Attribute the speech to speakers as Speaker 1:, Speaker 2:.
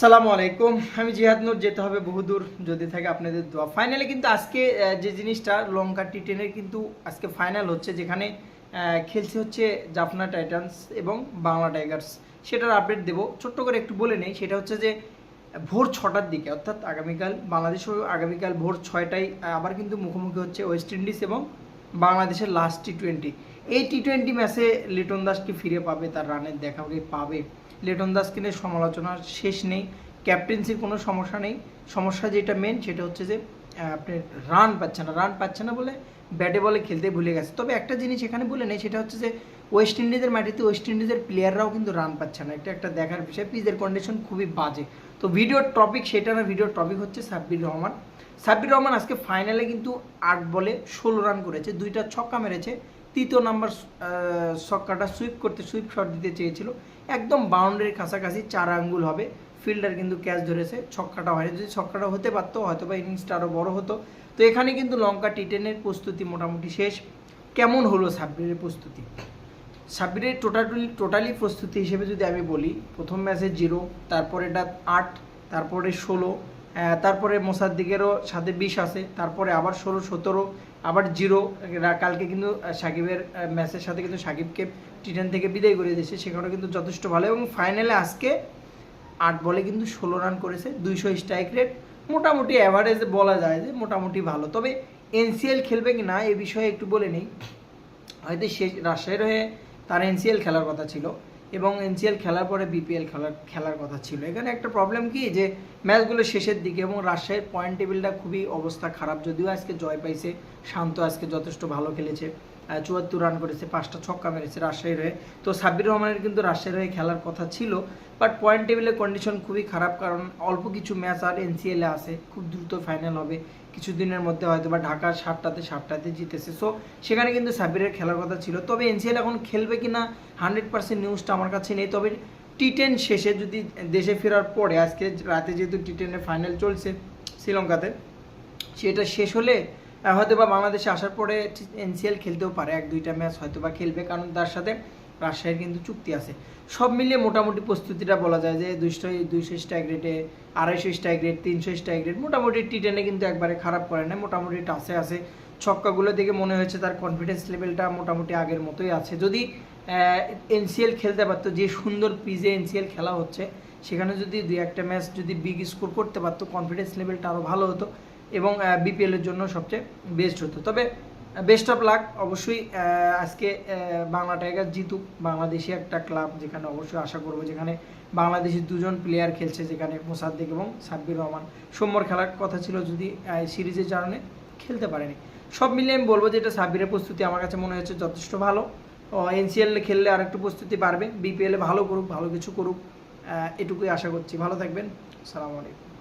Speaker 1: সালামু আলাইকুম। আমি জিহাদ নূর, যেতে হবে বহুদূর যদি থাকে আপনাদের দোয়া। ফাইনালে কিন্তু আজকে যে জিনিসটা, লঙ্কা টি টেনের কিন্তু আজকে ফাইনাল হচ্ছে, যেখানে খেলছে হচ্ছে জাফনা টাইটান্স এবং বাংলা টাইগার্স সেটার আপডেট দেব। ছোট্ট করে একটু বলে নেই, সেটা হচ্ছে যে, ভোর ছটার দিকে, অর্থাৎ আগামীকাল, বাংলাদেশ আগামীকাল ভোর ছয়টায়, আবার কিন্তু মুখোমুখি হচ্ছে ওয়েস্ট ইন্ডিজ এবং বাংলাদেশের লাস্ট টি টোয়েন্টি এই টি টোয়েন্টি ম্যাচে লিটন দাসকে ফিরে পাবে, তার রানের দেখাকে পাবে। লিটন দাসকে নিয়ে সমালোচনার শেষ নেই ক্যাপ্টেন্সির কোনো সমস্যা নেই। সমস্যা যেটা মেন সেটা হচ্ছে যে আপনি রান পাচ্ছে না রান পাচ্ছে না বলে ব্যাটে বলে খেলতে ভুলে গেছে। তবে একটা জিনিস এখানে বলে নেই, সেটা হচ্ছে যে ওয়েস্ট ইন্ডিজের মাটিতে ওয়েস্ট ইন্ডিজের প্লেয়াররাও কিন্তু রান পাচ্ছে না। এটা একটা দেখার বিষয় পিচের কন্ডিশন খুবই বাজে। তো ভিডিওর টপিক সেটা না ভিডিওর টপিক হচ্ছে সাব্বির রহমান। সাব্বির রহমান আজকে ফাইনালে কিন্তু আট বলে ষোলো রান করেছে, দুইটা ছক্কা মেরেছে। তৃতীয় নাম্বার ছক্কাটা সুইপ করতে সুইপ শট দিতে চেয়েছিল। একদম বাউন্ডারির কাছাকাছি চার আঙ্গুল হবে। ফিল্ডার কিন্তু ক্যাচ ধরেছে, ছক্কাটা হয়নি। যদি ছক্কাটা হতে পারতো, হয়তো বা ইনিংসটা আরও বড় হতো। তো এখানে কিন্তু লঙ্কা টি টেনের প্রস্তুতি মোটামুটি শেষ। কেমন হলো সাব্বিরের প্রস্তুতি? সাব্বিরের টোটালি টোটালি প্রস্তুতি হিসেবে যদি আমি বলি, প্রথম ম্যাচে জিরো তারপরে এটা আট, তারপরে ষোলো তারপরে মোসাদ্দিকেরও সাথে বিশ আছে, তারপরে আবার ষোলো, সতেরো, আবার জিরো। কালকে কিন্তু সাকিবের ম্যাচের সাথে কিন্তু সাকিবকে টি থেকে বিদায় করে দিয়েছে সেখানে কিন্তু যথেষ্ট ভালো। এবং ফাইনালে আজকে আট বলে কিন্তু ষোলো রান করেছে, দুইশো স্ট্রাইক রেট মোটামুটি অ্যাভারেজ বলা যায় যে মোটামুটি ভালো। তবে এনসিএল খেলবে কি না, এ বিষয়ে একটু বলে নিই। হয়তো সে, রাজশাহীর হয়ে তার এনসিএল খেলার কথা ছিল। এবং এনসিএল খেলার পরে বিপিএল খেলার খেলার কথা ছিল। এখানে একটা প্রবলেম কি যে ম্যাচগুলো শেষের দিকে এবং রাজশাহীর পয়েন্ট টেবিলটা খুবই অবস্থা খারাপ, যদিও আজকে জয় পাইছে, শান্ত আজকে যথেষ্ট ভালো খেলেছে। চুয়াত্তর রান করেছে, পাঁচটা ছক্কা মেরেছে রাজশাহীর হয়ে। তো সাব্বির রহমানের কিন্তু রাজশাহীর হয়ে খেলার কথা ছিল। বাট পয়েন্ট টেবিলের কন্ডিশন খুবই খারাপ কারণ অল্প কিছু ম্যাচ আর এনসিএলে আছে, খুব দ্রুত ফাইনাল হবে। কিছুদিনের মধ্যে হয়তো বা ঢাকা সাতটাতে সাতটাতে জিতেছে। সো সেখানে কিন্তু সাব্বিরের খেলার কথা ছিল। তবে এনসিএল এখন খেলবে কি না হান্ড্রেড পার্সেন্ট নিউজটা আমার কাছে নেই। তবে টি টেন শেষে যদি দেশে ফেরার পরে, আজকে রাতে যেহেতু টি টেনের ফাইনাল চলছে শ্রীলঙ্কাতে, সেটা শেষ হলে হয়তো বা বাংলাদেশে আসার পরে এনসিএল খেলতেও পারে, এক দুইটা ম্যাচ হয়তো বা খেলবে, কারণ তার সাথে রাজশাহীর কিন্তু চুক্তি আছে। সব মিলিয়ে মোটামুটি প্রস্তুতিটা বলা যায় যে দুইশো দুইশো স্ট্রাইক রেটে আড়াইশো স্ট্রাইক রেট তিনশো স্ট্রাইক রেট মোটামুটি টি টেনে কিন্তু একবারে খারাপ করে না মোটামুটি টাসে আছে। ছক্কাগুলো দেখে মনে হয়েছে তার কনফিডেন্স লেভেলটা মোটামুটি আগের মতোই আছে। যদি এনসিএল খেলতে পারতো, যে সুন্দর পিজে এনসিএল খেলা হচ্ছে, সেখানে যদি দুই একটা ম্যাচ যদি বিগ স্কোর করতে পারতো কনফিডেন্স লেভেলটা আরও ভালো হতো। এবং বিপিএল এর জন্য সবচেয়ে বেস্ট হতো। তবে বেস্ট অফ লাক অবশ্যই আজকে বাংলা টাইগার জিতুক। বাংলাদেশি একটা ক্লাব যেখানে অবশ্যই আশা করব, যেখানে বাংলাদেশি দুজন প্লেয়ার খেলছে, যেখানে মোসাদ্দিক এবং সাব্বির রহমান। সোমবার খেলার কথা ছিল যদি সিরিজের কারণে খেলতে পারেনি। সব মিলিয়ে আমি বলব যে এটা সাব্বিরের প্রস্তুতি আমার কাছে মনে হচ্ছে যথেষ্ট ভালো। এনসিএল খেললে আর একটু প্রস্তুতি বাড়বে। বিপিএলে ভালো করুক, ভালো কিছু করুক এটুকুই আশা করছি। ভালো থাকবেন। সালামু আলাইকুম।